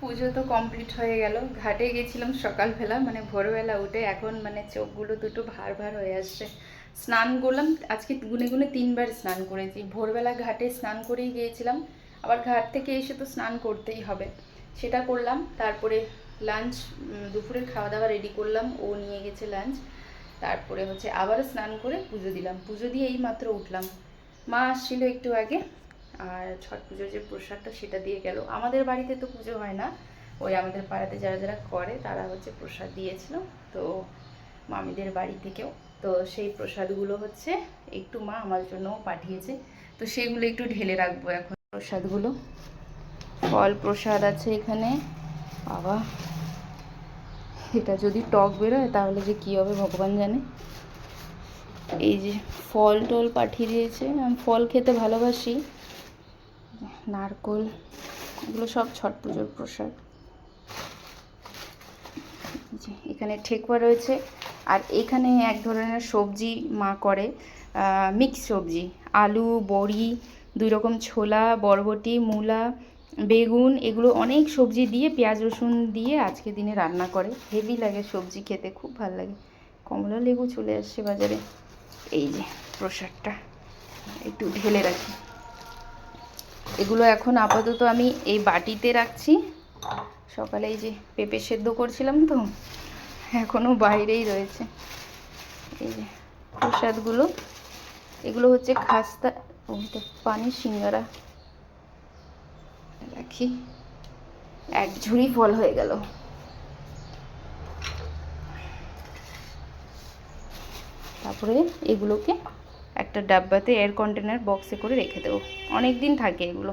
পুজো তো কমপ্লিট হয়ে গেল। ঘাটে গেছিলাম সকালবেলা মানে ভোরবেলা উঠে এখন মানে চোখগুলো দুটো ভার ভার হয়ে আসছে। স্নান করলাম, আজকে গুনে গুনে তিনবার স্নান করেছি। ভোরবেলা ঘাটে স্নান করেই গিয়েছিলাম, আবার ঘাট থেকে এসে তো স্নান করতেই হবে। সেটা করলাম, তারপরে লাঞ্চ দুপুরের খাওয়া দাওয়া রেডি করলাম, ও নিয়ে গেছে লাঞ্চ তারপরে হচ্ছে আবার স্নান করে পুজো দিলাম। পুজো দিয়ে এই মাত্র উঠলাম। মা আসছিল একটু আগে আর ছট পুজোর যে প্রসাদটা সেটা দিয়ে গেল। আমাদের বাড়িতে তো পুজো হয় না। ওই আমাদের পাড়াতে যারা যারা করে তারা হচ্ছে প্রসাদ দিয়েছিল। তো মামিদের বাড়ি থেকেও। তো সেই প্রসাদগুলো হচ্ছে একটু মা আমার জন্যও পাঠিয়েছে। তো সেগুলো একটু ঢেলে রাখব এখন। প্রসাদগুলো। ফল প্রসাদ আছে এখানে। বাবা, এটা যদি টক বেরোয় তাহলে যে কী হবে ভগবান জানে। এই যে ফল টল পাঠিয়ে দিয়েছে। আমি ফল খেতে ভালোবাসি। নারকোল, এগুলো সব ছট পুজোর প্রসাদ। এখানে ঠেকুয়া রয়েছে। আর এখানে এক ধরনের সবজি মা করে মিক্স সবজি। আলু, বড়ি, দুই রকম ছোলা, বরবটি, মূলা, বেগুন, এগুলো অনেক সবজি দিয়ে পেঁয়াজ, রসুন দিয়ে আজকে দিনে রান্না করে। হেভি লাগে সবজি খেতে, খুব ভালো লাগে। কমলা লেবু চলে আসছে বাজারে। এই যে, প্রসাদটা একটু ঢেলে রাখি। এগুলো এখন আপাতত আমি এই বাটিতে রাখছি। সকালে এই যে পেঁপে সেদ্ধ করছিলাম তো এখনও বাইরেই রয়েছে। এই যে প্রসাদগুলো, এগুলো হচ্ছে খাস্তা পানির সিঙ্গারা। রাখি। এক ঝুড়ি ফল হয়ে গেল। তারপরে এগুলোকে একটা ডাব্বাতে এয়ার কন্টেনার বক্সে করে রেখে দেবো। অনেক দিন থাকে এগুলো।